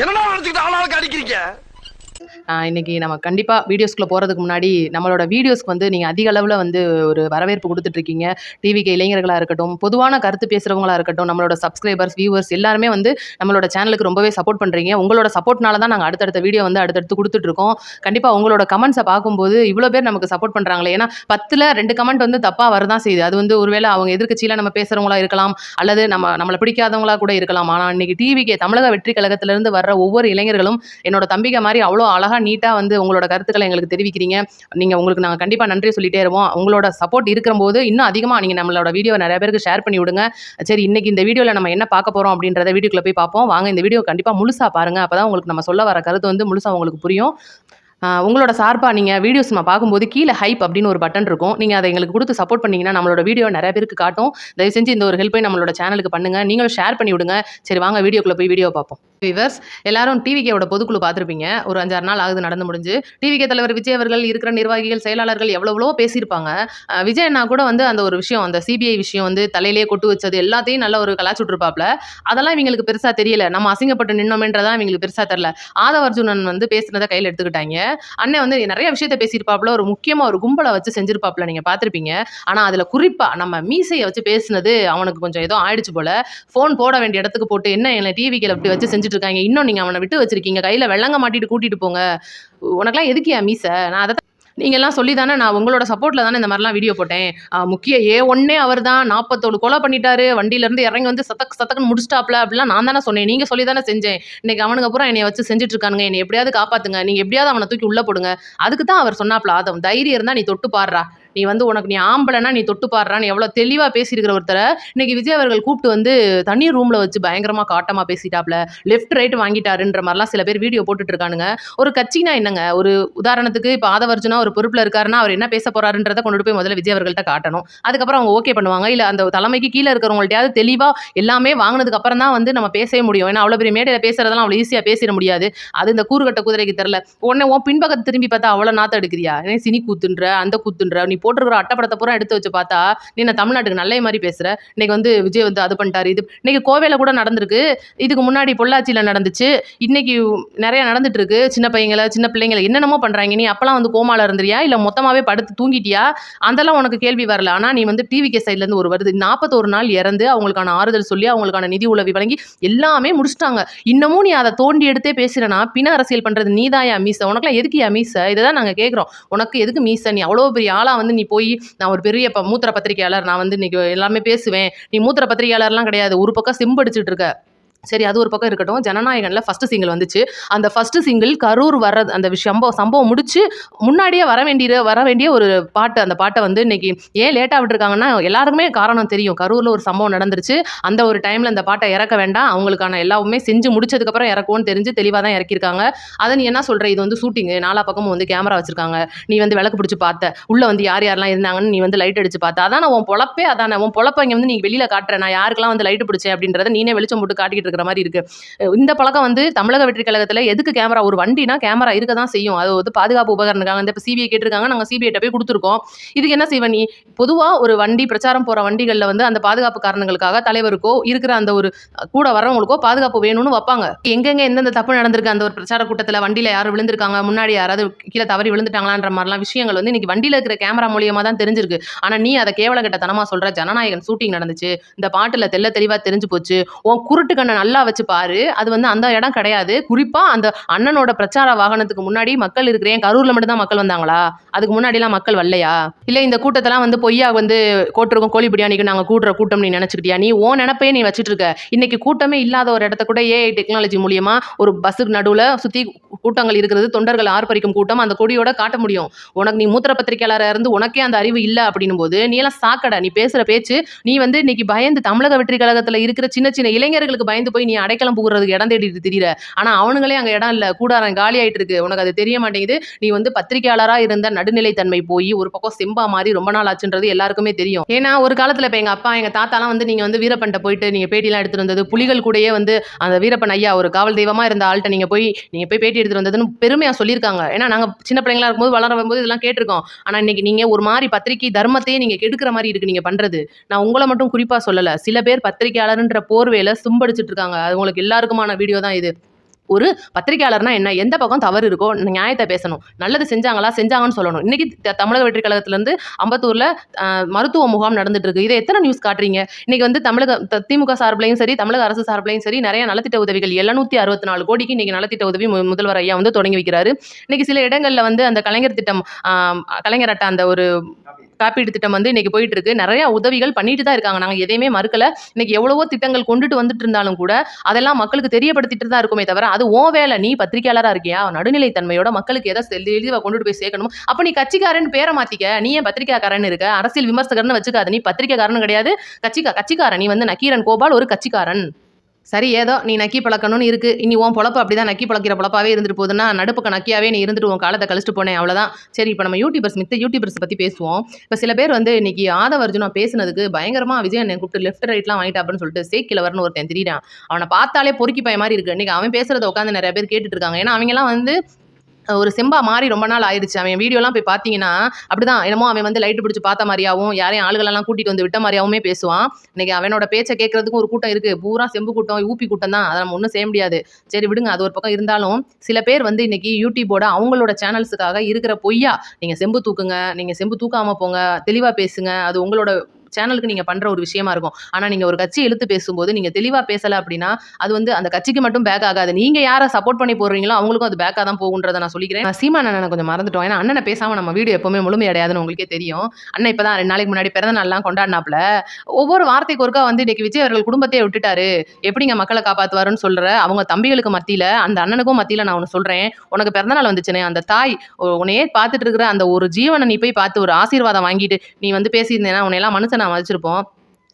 என்னடா நினைச்சுக்கிட்டு ஆளாளுக்கு அடிக்கிறீங்க? இன்றைக்கி இன்னைக்கு நம்ம கண்டிப்பாக வீடியோஸ்க்குள்ள போகிறதுக்கு முன்னாடி நம்மளோட வீடியோஸ்க்கு வந்து நீங்கள் அதிக அளவில் வந்து ஒரு வரவேற்பு கொடுத்துட்ருக்கீங்க டிவிக்கு இளைஞர்களாக இருக்கட்டும் பொதுவான கருத்து பேசுகிறவங்களாக இருக்கட்டும் நம்மளோட சப்ஸ்கிரைபர்ஸ் வியூவர்ஸ் எல்லாருமே வந்து நம்மளோட சேனலுக்கு ரொம்பவே சப்போர்ட் பண்ணுறீங்க உங்களோட சப்போர்ட்னால தான் நாங்கள் அடுத்தடுத்த வீடியோ வந்து அடுத்தடுத்து கொடுத்துட்ருக்கோம் கண்டிப்பாக உங்களோட கமெண்ட்ஸை பார்க்கும்போது இவ்வளோ பேர் நமக்கு சப்போர்ட் பண்ணுறாங்களே ஏன்னா பத்தில் ரெண்டு கமெண்ட் வந்து தப்பாக வரதான் செய்யுது. அது வந்து ஒருவேளை அவங்க எதிர்க்கட்சியில் நம்ம பேசுகிறவங்களா இருக்கலாம் அல்லது நம்ம நம்மளை பிடிக்காதவங்களா கூட இருக்கலாம். ஆனால் இன்னைக்கு டிவிக்கு தமிழக வெற்றி கழகத்திலேருந்து வர்ற ஒவ்வொரு இளைஞர்களும் என்னோட தம்பிக்கை மாதிரி அவ்வளோ அழகாக நீட்டாக வந்து உங்களோட கருத்துக்களை எங்களுக்கு தெரிவிக்கிறீங்க. நீங்கள் உங்களுக்கு நாங்கள் கண்டிப்பாக நன்றி சொல்லிட்டே இருவோம். உங்களோட சப்போர்ட் இருக்கிறபோது இன்னும் அதிகமாக நீங்கள் நம்மளோட வீடியோ நிறைய பேருக்கு ஷேர் பண்ணி விடுங்க. சரி இன்றைக்கி இந்த வீடியோவில் நம்ம என்ன பார்க்க போகிறோம் அப்படின்றத வீடியோக்குள்ளே போய் பார்ப்போம். வாங்க இந்த வீடியோ கண்டிப்பாக முழுசாக பாருங்கள் அப்போ தான் உங்களுக்கு நம்ம சொல்ல வர கருத்து வந்து முழுசாக உங்களுக்கு புரியும். உங்களோட சார்பாக நீங்கள் வீடியோஸ் நம்ம பார்க்கும்போது கீழே ஹைப் அப்படின்னு ஒரு பட்டன் இருக்கும். நீங்கள் அதை எங்களுக்கு கொடுத்து சப்போர்ட் பண்ணீங்கன்னா நம்மளோட வீடியோ நிறைய பேருக்கு காட்டும். தயவு செஞ்சு இந்த ஒரு ஹெல்ப்பை நம்மளோட சேனலுக்கு பண்ணுங்கள் நீங்களும் ஷேர் பண்ணி விடுங்க. சரி வாங்க வீடியோக்குள்ளே போய் வீடியோ பார்ப்போம். விவர்ஸ் எல்லாரும் டிவிகேவோட பொதுக்குழு பார்த்துருப்பீங்க. ஒரு அஞ்சாறு நாள் ஆகுது நடந்து முடிஞ்சு. டிவிகே தலைவர் விஜய் அவர்கள் இருக்கிற நிர்வாகிகள் செயலாளர்கள் எவ்வளவோ பேசியிருப்பாங்க. அஹ் விஜய் அண்ணா கூட வந்து அந்த ஒரு விஷயம் அந்த சிபிஐ விஷயம் வந்து தலையிலேயே கொட்டு வச்சது எல்லாத்தையும் நல்ல ஒரு கலாச்சி அதெல்லாம் இவங்களுக்கு பெருசாக தெரியல. நம்ம அசிங்கப்பட்டு நின்னோமேன்றதான் இவங்களுக்கு பெருசாக தெரியல. ஆதவ அர்ஜுனன் வந்து பேசுனதை கையில் எடுத்துக்கிட்டாங்க. அண்ணன் வந்து நிறைய விஷயத்த பேசியிருப்பாப்புல ஒரு முக்கியமாக ஒரு கும்பலை வச்சு செஞ்சிருப்பாப்ல நீங்கள் பார்த்துருப்பீங்க. ஆனால் அதில் குறிப்பாக நம்ம மீசையை வச்சு பேசுனது அவனுக்கு கொஞ்சம் ஏதோ ஆயிடுச்சு போல். ஃபோன் போட வேண்டிய இடத்துக்கு போட்டு என்ன என்ன டிவிக்கில் இப்படி வச்சு செஞ்சுட்டு இருக்காங்க? இன்னும் நீங்கள் அவனை விட்டு வச்சிருக்கீங்க. கையில் வெள்ளங்க மாட்டிட்டு கூட்டிகிட்டு போங்க. உனக்கெல்லாம் எதுக்கியா மீசை? நான் அதை நீங்கள்லாம் சொல்லி தானே நான் உங்களோட சப்போர்ட்டில் தானே இந்த மாதிரிலாம் வீடியோ போட்டேன். முக்கிய ஏ ஒன்னே அவர் தான் நாற்பத்தோடு கொலை பண்ணிட்டாரு. வண்டியிலேருந்து இறங்கி வந்து சத்தக் சத்தக்குன்னு முடிச்சிட்டாப்ல அப்படிலாம் நான் தானே சொன்னேன். நீங்கள் சொல்லி தானே செஞ்சேன். இன்னைக்கு அவனுக்கு அப்புறம் என்னை வச்சு செஞ்சுட்டு இருக்கானுங்க என்னை எப்படியாவது காப்பாற்றுங்க நீங்கள் எப்படியாவது அவனை தூக்கி உள்ளே போடுங்க. அதுக்கு தான் அவர் சொன்னாப்ல ஆதம் தைரியம் இருந்தால் நீ தொட்டு பாடுறா நீ வந்து உனக்கு நீ ஆம்பளைனா நீ தொட்டு பாடுறான்னு எவ்வளோ தெளிவாக பேசியிருக்கிற ஒருத்தரை. இன்னைக்கு விஜய் அவர்கள் கூப்பிட்டு வந்து தனி ரூமில் வச்சு பயங்கரமாக காட்டமாக பேசிட்டாப்ல. லெஃப்ட் ரைட் வாங்கிட்டாருன்ற மாதிரிலாம் சில பேர் வீடியோ போட்டுட்டு இருக்கானுங்க ஒரு கட்சினா என்னங்க? ஒரு உதாரணத்துக்கு இப்போ ஆதவர்ஜுனா ஒரு பொறுப்பில் இருக்காருன்னா அவர் என்ன பேச போறாருன்றதை கொண்டு போய் முதல்ல விஜய் அவர்கள்ட்ட காட்டணும். அதுக்கப்புறம் அவங்க ஓகே பண்ணுவாங்க. இல்லை அந்த தலைமைக்கு கீழே இருக்கிறவங்கள்ட்டயாவது தெளிவாக எல்லாமே வாங்கினதுக்கு அப்புறம் தான் வந்து நம்ம பேசவே முடியும். ஏன்னா அவ்வளோ பெரிய மேடையில் பேசுறதெல்லாம் அவ்வளோ ஈஸியாக பேசிட முடியாது. அது இந்த கூறுகட்ட குதிரைக்கு தெரில உடனே உன் பின்பக்கத்தை திரும்பி பார்த்தா அவ்வளோ நாத்த எடுக்கிறியா? ஏன் சினி கூத்துன்ற அந்த கூத்துன்ற நீ போட்டிருக்கிற அட்டப்படத்தை பூரா எடுத்து வச்சு பார்த்தா நீ நான் தமிழ்நாட்டுக்கு நல்ல மாதிரி பேசுற? இன்னைக்கு வந்து விஜய் வந்து அது பண்ணிட்டாரு. இது இன்னைக்கு கோவையில் கூட நடந்திருக்கு. இதுக்கு முன்னாடி பொள்ளாச்சியில் நடந்துச்சு. இன்னைக்கு நிறைய நடந்துட்டு இருக்கு சின்ன பையங்களை சின்ன பிள்ளைங்களை என்னென்னமோ பண்ணுறாங்க நீ அப்போலாம் வந்து கோமால இருந்தியா இல்லை மொத்தமாகவே படுத்து தூங்கிட்டியா? அதெல்லாம் உனக்கு கேள்வி வரல. ஆனால் நீ வந்து டிவிகே சைட்லேருந்து ஒரு வருது. நாற்பத்தோரு நாள் இறந்து அவங்களுக்கான ஆறுதல் சொல்லி அவங்களுக்கான நிதி உதவி வழங்கி எல்லாமே முடிச்சிட்டாங்க. இன்னமும் நீ அதை தோண்டி எடுத்தே பேசுறனா? பின அரசியல் பண்றது நீதாயா மீச? உனக்குலாம் எதுக்கு யா மீச? இதை தான் நாங்கள் கேட்குறோம் உனக்கு எதுக்கு மீச? நீ அவ்வளோ பெரிய ஆளாக வந்து நீ போய் நான் ஒரு பெரிய ப- மூத்திர பத்திரிகையாளர் நான் வந்து இன்னைக்கு எல்லாமே பேசுவேன். நீ மூத்திர பத்திரிகையாளர்லாம் கிடையாது. ஒரு பக்கம் செம்படிச்சிட்டு இருக்க. சரி அது ஒரு பக்கம் இருக்கட்டும். ஜனநாயகனில் ஃபஸ்ட்டு சிங்கிள் வந்துச்சு. அந்த ஃபஸ்ட்டு சிங்கிள் கரூர் வர அந்த விஷயம் சம்பவம் சம்பவம் முடிச்சு முன்னாடியே வர வேண்டிய வர வேண்டிய ஒரு பாட்டு அந்த பாட்டை வந்து இன்னைக்கு ஏன் லேட்டாக விட்டுருக்காங்கன்னா எல்லாருக்குமே காரணம் தெரியும். கரூரில் ஒரு சம்பவம் நடந்துருச்சு. அந்த ஒரு டைமில் அந்த பாட்டை இறக்க வேண்டாம். அவங்களுக்கான எல்லாமே செஞ்சு முடிச்சதுக்கப்புறம் இறக்கும்னு தெரிஞ்சு தெளிவாக தான் இறக்கியிருக்காங்க. அதை நீ என்ன சொல்கிற இது வந்து ஷூட்டிங்கு நாலா பக்கமும் வந்து கேமரா வச்சிருக்காங்க. நீ வந்து விளக்கு பிடிச்சி பார்த்த. உள்ளே வந்து யார் யாரெல்லாம் இருந்தாங்கன்னு நீ வந்து லைட் அடிச்சு பார்த்த. அதான் உன் பொழப்பே? அதான உன் பொழப்ப இங்கே வந்து நீ வெளியில் காட்டுற. நான் யாருக்கெல்லாம் வந்து லைட் பிடிச்சேன் அப்படின்றத நீனே வெளிச்சம் போட்டு காட்டிக்கிட்டு இருக்கிற மாதிரி இருக்கு. இந்த பழக்கம் வந்து தமிழக வெற்றி கழகத்தில் எதுக்கு கேமரா ஒரு வண்டினா கேமரா இருக்க தான் செய்யும். அது வந்து பாதுகாப்பு உபகரணக்காக இப்போ சிபிஐ கேட்டிருக்காங்க. நாங்கள் சிபிஐட்ட போய் கொடுத்துருக்கோம். இதுக்கு என்ன செய்வ நீ? பொதுவாக ஒரு வண்டி பிரச்சாரம் போகிற வண்டிகளில் வந்து அந்த பாதுகாப்பு காரணங்களுக்காக தலைவருக்கோ இருக்கிற அந்த ஒரு கூட வரவங்களுக்கோ பாதுகாப்பு வேணும்னு வைப்பாங்க. எங்கெங்க எந்தெந்த தப்பு நடந்திருக்கு? அந்த ஒரு பிரச்சார கூட்டத்தில் வண்டியில் யாரும் விழுந்திருக்காங்க. முன்னாடி யாராவது கீழே தவறி விழுந்துட்டாங்களான்ற மாதிரிலாம் விஷயங்கள் வந்து இன்னைக்கு வண்டியில் இருக்கிற கேமரா மூலியமாக தான் தெரிஞ்சிருக்கு. ஆனால் நீ அதை கேவலகட்டத்தனமாக சொல்கிற ஜனநாயகன் ஷூட்டிங் நடந்துச்சு. இந்த பாட்டில் தெல்ல தெளிவாக தெரிஞ்சு போச்சு. உன் குருட்டு கண்ணை நல்லா வச்சு பாரு. அது வந்து அந்த இடம் கிடையாது. குறிப்பாக அந்த அண்ணனோட பிரச்சார வாகனத்துக்கு முன்னாடி மக்கள் இருக்கிறேன் கரூரில் மட்டும் தான் மக்கள் வந்தாங்களா? அதுக்கு முன்னாடிலாம் மக்கள் வரலையா? இல்லை இந்த கூட்டத்தெல்லாம் வந்து பொய்யா வந்து கோட்டிருக்கோம் கோழி பிரியாணிக்கு நாங்கள் கூட்டுற கூட்டம் நீ நினச்சிக்கிட்டியா? நீ ஓ நினப்பே நீ வச்சுட்டு இருக்க. இன்னைக்கு கூட்டமே இல்லாத ஒரு இடத்த கூட ஏஐ டெக்னாலஜி மூலியமாக ஒரு பஸ்ஸுக்கு நடுவில் சுற்றி கூட்டங்கள் இருக்கிறது தொண்டர்கள் ஆர்ப்பரிக்கும் கூட்டம் அந்த கொடியோட காட்ட முடியும். உனக்கு நீ மூத்திர பத்திரிக்கையாளராக இருந்து உனக்கே அந்த அறிவு இல்லை அப்படின்னும் போது நீ எல்லாம் சாக்கடை. நீ பேசுகிற பேச்சு நீ வந்து இன்னைக்கு பயந்து தமிழக வெற்றி கழகத்தில் இருக்கிற சின்ன சின்ன இளைஞர்களுக்கு பயந்து போய் நீ அடைக்கலம் புகுறதுக்கு இடம் தேடிட்டு திரியிற. ஆனால் அவனுங்களே அங்கே இடம் இல்லை. கூடாரம் காலி ஆயிட்டு இருக்கு உனக்கு அது தெரிய மாட்டேங்குது. நீ வந்து பத்திரிக்கையாளராக இருந்த நடுநிலைத்தன்மை போய் ஒரு பக்கம் செம்பா மாதிரி ரொம்ப நாள் ஆச்சுன்றது எல்லாருக்குமே தெரியும். ஏன்னா ஒரு காலத்தில் இப்போ எங்கள் அப்பா எங்கள் தாத்தாலாம் வந்து நீங்கள் வந்து வீரப்பன்ட்ட போயிட்டு நீங்கள் பேட்டிலாம் எடுத்துட்டு வந்தது புலிகள் கூடயே வந்து அந்த வீரப்பன் ஐயா ஒரு காவல் தெய்வமாக இருந்த ஆள்கிட்ட நீங்கள் போய் நீங்கள் போய் பேட்டி எடுத்துகிட்டு வந்ததுன்னு பெருமையாக சொல்லியிருக்காங்க. ஏன்னா நாங்கள் சின்ன பிள்ளைங்களா இருக்கும்போது வளர வரும்போது இதெல்லாம் கேட்டிருக்கோம். ஆனால் இன்னைக்கு நீங்கள் ஒரு மாதிரி பத்திரிக்கை தர்மத்தையே நீங்கள் கெடுக்கிற மாதிரி இருக்கு நீங்கள் பண்ணுறது நான் உங்களை மட்டும் குறிப்பாக சொல்லலை. சில பேர் பத்திரிகையாளர்ன்ற போர்வையில் சும்படிச்சிட்டு இருக்காங்க அது உங்களுக்கு எல்லாருக்குமான வீடியோ தான் இது. ஒரு பத்திரிக்கையாளர்னா என்ன? எந்த பக்கம் தவறு இருக்கோ நியாயத்தை பேசணும். நல்லது செஞ்சாங்களா? செஞ்சாங்கன்னு சொல்லணும். இன்னைக்கு த- தமிழக வெற்றி கழகத்திலேருந்து அம்பத்தூரில் மருத்துவ முகாம் நடந்துட்டு இருக்கு இதை எத்தனை நியூஸ் காட்டுறீங்க? இன்னைக்கு வந்து தமிழக திமுக சார்பிலையும் சரி தமிழக அரசு சார்பிலையும் சரி நிறைய நலத்திட்ட உதவிகள் எழுநூத்தி அறுபத்தி நாலு கோடிக்கு இன்னைக்கு நலத்திட்ட உதவி முதல்வர் ஐயா வந்து தொடங்கி வைக்கிறாரு. இன்னைக்கு சில இடங்களில் வந்து அந்த கலைஞர் திட்டம் கலைஞர் அட்டை அந்த ஒரு காப்பீடு திட்டம் வந்து இன்னைக்கு போயிட்டு இருக்கு நிறைய உதவிகள் பண்ணிட்டு தான் இருக்காங்க. நாங்கள் எதையுமே மறுக்கல. இன்னைக்கு எவ்வளவோ திட்டங்கள் கொண்டுட்டு வந்துட்டு இருந்தாலும் கூட அதெல்லாம் மக்களுக்கு தெரியப்படுத்திட்டு தான் இருக்குமே தவிர அது ஓ வேலை. நீ பத்திரிகையாளராக இருக்கியா? நடுநிலை தன்மையோட மக்களுக்கு எதை எளிதாக கொண்டுட்டு போய் சேர்க்கணும்? அப்ப நீ கட்சிக்காரன் பேரை மாத்திக்க. நீ ஏன் பத்திரிகைக்காரன் இருக்க? அரசியல் விமர்சகர்னு வச்சுக்காத. நீ பத்திரிகைக்காரன் கிடையாது. கட்சிக்கா கட்சிக்காரன். நீ வந்து நக்கீரன் கோபால் ஒரு கட்சிக்காரன். சரி ஏதோ நீ நக்கி பழக்கணும்னு இருக்கு. இனி உன் பொழப்பு அப்படிதான். நக்கி பழக்கிற பொழப்பாவே இருந்துட்டு போதுன்னா நடுப்புக்க நக்கியாவே நீ இருந்துட்டு உன் காலத்தை கழிச்சிட்டு போனேன் அவ்வளோதான் சரி இப்போ நம்ம யூடியூபர்ஸ் மித்த யூடியூபர்ஸ் பற்றி பேசுவோம். இப்போ சில பேர் வந்து இன்னைக்கு ஆதவ அர்ஜுனா பயங்கரமாக விஜய் என்னை கூப்பிட்டு லெஃப்ட் ரைட்லாம் வாங்கிட்டா அப்படின்னு சொல்லிட்டு சேக்கிலவர்னு ஒருத்தன் திடீரான் அவனை பார்த்தாலே பொறுக்கி பய மாதிரி இருக்கு. இன்னைக்கு அவன் பேசுறத உட்காந்து நிறைய பேர் கேட்டுட்டு இருக்காங்க. ஏன்னா அவங்கெல்லாம் வந்து ஒரு செம்பா மாறி ரொம்ப நாள் ஆயிடுச்சு. அவன் வீடியோலாம் போய் பார்த்தீங்கன்னா அப்படிதான். என்னமோ அவன் வந்து லைட்டு பிடிச்சி பார்த்த மாதிரியாவும் யாரையும் ஆளுகளெல்லாம் கூட்டிட்டு வந்து விட்ட மாதிரியாவுமே பேசுவான். இன்னைக்கு அவனோட பேச்சை கேட்கறதுக்கும் ஒரு கூட்டம் இருக்கு. பூரா செம்பு கூட்டம் ஊப்பி கூட்டம் தான். அதை நம்ம ஒன்றும் செய்ய முடியாது. சரி விடுங்க. அது ஒரு பக்கம் இருந்தாலும் சில பேர் வந்து இன்னைக்கு யூடியூபோட அவங்களோட சேனல்ஸுக்காக இருக்கிற பொய்யா நீங்கள் செம்பு தூக்குங்க நீங்கள் செம்பு தூக்காமல் போங்க தெளிவாக பேசுங்க. அது உங்களோட சேனலுக்கு நீங்கள் பண்ணுற ஒரு விஷயமா இருக்கும். ஆனால் நீங்கள் ஒரு கட்சி இழுத்து பேசும்போது நீங்கள் தெளிவாக பேசலை அப்படின்னா அது வந்து அந்த கட்சிக்கு மட்டும் பேக் ஆகாது. நீங்கள் யாரை சப்போர்ட் பண்ணி போடுறீங்களோ அவங்களுக்கும் அது பேக்காக தான் போகுன்றதை நான் சொல்லிக்கிறேன். சீமா அண்ணனை கொஞ்சம் மறந்துட்டோம். ஏன்னா அண்ணனை பேசாமல் நம்ம வீடியோ எப்பவுமே முழுமையடையாதுன்னு உங்களுக்கே தெரியும். அண்ணன் இப்போ தான் ரெண்டு நாளைக்கு முன்னாடி பிறந்த நாள்லாம் கொண்டாடினாப்ல ஒவ்வொரு வார்த்தைக்கு ஒருக்கா வந்து இன்னைக்கு விஜய் அவர்கள் குடும்பத்தையே விட்டுட்டாரு. எப்படிங்க மக்களை காப்பாற்றுவாருன்னு சொல்கிற அவங்க தம்பிகளுக்கு மத்தியில் அந்த அண்ணனுக்கும் மத்தியில் நான் ஒன்று சொல்கிறேன் உனக்கு பிறந்தநாள் வந்துச்சுன்னே வந்துச்சுனே அந்த தாய் உன்னையே பார்த்துட்டு இருக்கிற அந்த ஒரு ஜீவனை நீ போய் பார்த்து ஒரு ஆசீர்வாதம் வாங்கிட்டு நீ வந்து பேசியிருந்தேன்னா உன்னையெல்லாம் மனுஷன் நான் வச்சுருப்போம்.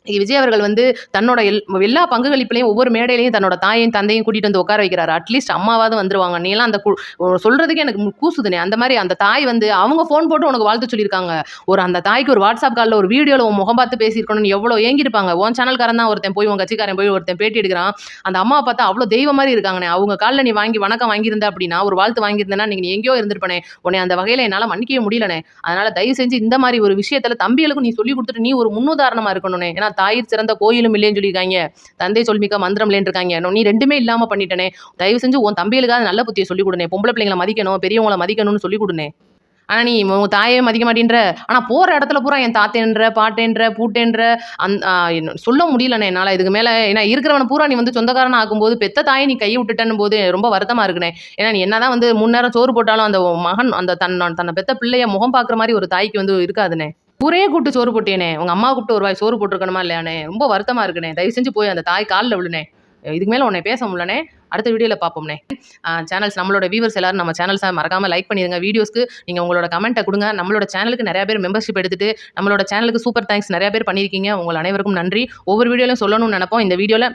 விஜய் அவர்கள் வந்து தன்னோட எல் எல்லா பங்குகளிப்புலையும் ஒவ்வொரு மேடையிலையும் தன்னோட தாயையும் தந்தையும் கூட்டிட்டு வந்து உட்கார வைக்கிறாரு. அட்லீஸ்ட் அம்மாவாவது வந்துருவாங்க. நீ எல்லாம் அந்த கு- எனக்கு கூசுதுனே. அந்த மாதிரி அந்த தாய் வந்து அவங்க ஃபோன் போட்டு உனக்கு வாழ்த்து சொல்லியிருக்காங்க. ஒரு அந்த தாய்க்கு ஒரு வாட்ஸ்அப் காலில் ஒரு வீடியோவில் உன் முகம் பார்த்து பேசியிருக்கணும்னு எவ்வளோ ஏங்கியிருப்பாங்க. உன் சேனல்காரன் தான் ஒருத்தன் போய் உன் கட்சிக்காரன் போய் ஒருத்தன் பேட்டி எடுக்கிறான். அந்த அம்மாவை பார்த்தா அவ்வளோ தெய்வம் மாதிரி இருக்காங்கண்ணே அவங்க காலில் நீ வாங்கி வணக்கம் வாங்கியிருந்த அப்படின்னா ஒரு வாழ்த்து வாங்கியிருந்தேன்னா நீங்கள் எங்கேயோ இருந்திருப்பனே. உன்னை அந்த வகையில் என்னால் மன்னிக்கவே முடியலனே. அதனால தயவு செஞ்சு இந்த மாதிரி ஒரு விஷயத்தில் தம்பிகளுக்கும் நீ சொல்லி கொடுத்துட்டு நீ ஒரு முன்னுதாரணமாக இருக்கணும்னே. ஏன்னா தாயிற் சிறந்த கோயிலும் இல்லைன்னு சொல்லியிருக்காங்க. தந்தை சொல்மிக்க மந்திரம் இல்லைன்னு இருக்காங்க. இன்னும் நீ ரெண்டுமே இல்லாமல் பண்ணிட்டனே. தயவு செஞ்சு உன் தம்பிகளுக்காக நல்ல புத்தியை சொல்லி கொடுனே. பொம்பளை பிள்ளைங்களை மதிக்கணும் பெரியவங்களை மதிக்கணும்னு சொல்லி கொடுனே. ஆனால் நீ உன் தாயே மதிக்க மாட்டேன்ற. ஆனால் போகிற இடத்துல பூரா என் தாத்தேன்ற பாட்டேன்ற பூட்டேன்ற அந் சொல்ல முடியலண்ணே என்னால். இதுக்கு மேலே ஏன்னா இருக்கிறவன பூரா நீ வந்து சொந்தக்காரன் ஆகும்போது பெத்த தாயை நீ கையை விட்டுட்டேன்னு போது ரொம்ப வருத்தமாக இருக்குனே ஏன்னா நீ என்ன தான் வந்து முன்னேரம் சோறு போட்டாலும் அந்த மகன் அந்த தன் தன்னை பெத்த பிள்ளைய முகம் பார்க்குற மாதிரி ஒரு தாய்க்கு வந்து இருக்காதுண்ணே. ஊரே கூப்பிட்டு சோறு போட்டேனே உங்க அம்மா கூப்பிட்டு ஒரு வாய் சோறு போட்டிருக்கணுமா இல்லையானே. ரொம்ப வருத்தமா இருக்குனே. தயவு செஞ்சு போய் அந்த தாய் காலில் விழுனே. இதுக்கு மேலே உன்னை பேச முடியலனே. அடுத்த வீடியோவில் பார்ப்போம்னே சேனல்ஸ் நம்மளோட வியூவர்ஸ் எல்லாரும் நம்ம சேனல்ஸை மறக்காமல் லைக் பண்ணிடுங்க வீடியோஸ்க்கு நீங்கள் உங்களோட கமெண்ட்டை கொடுங்க. நம்மளோட சேனலுக்கு நிறையா பேர் மெம்பர்ஷிப் எடுத்துகிட்டு நம்மளோட சேனலுக்கு சூப்பர் தேங்க்ஸ் நிறையா பேர் பண்ணியிருக்கீங்க உங்கள் அனைவருக்கும் நன்றி. ஒவ்வொரு வீடியோலையும் சொல்லணும்னு நினைப்போம். இந்த வீடியோவில்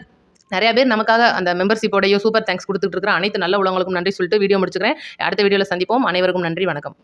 நிறையா பேர் நமக்காக அந்த மெம்பர்ஷிப்போடையோ சூப்பர் தேங்க்ஸ் கொடுத்துட்டு இருக்கிற அனைத்து நல்ல உலகங்களுக்கும் நன்றி சொல்லிட்டு வீடியோ முடிச்சுக்கிறேன். அடுத்த வீடியோவில் சந்திப்போம். அனைவருக்கும் நன்றி. வணக்கம்.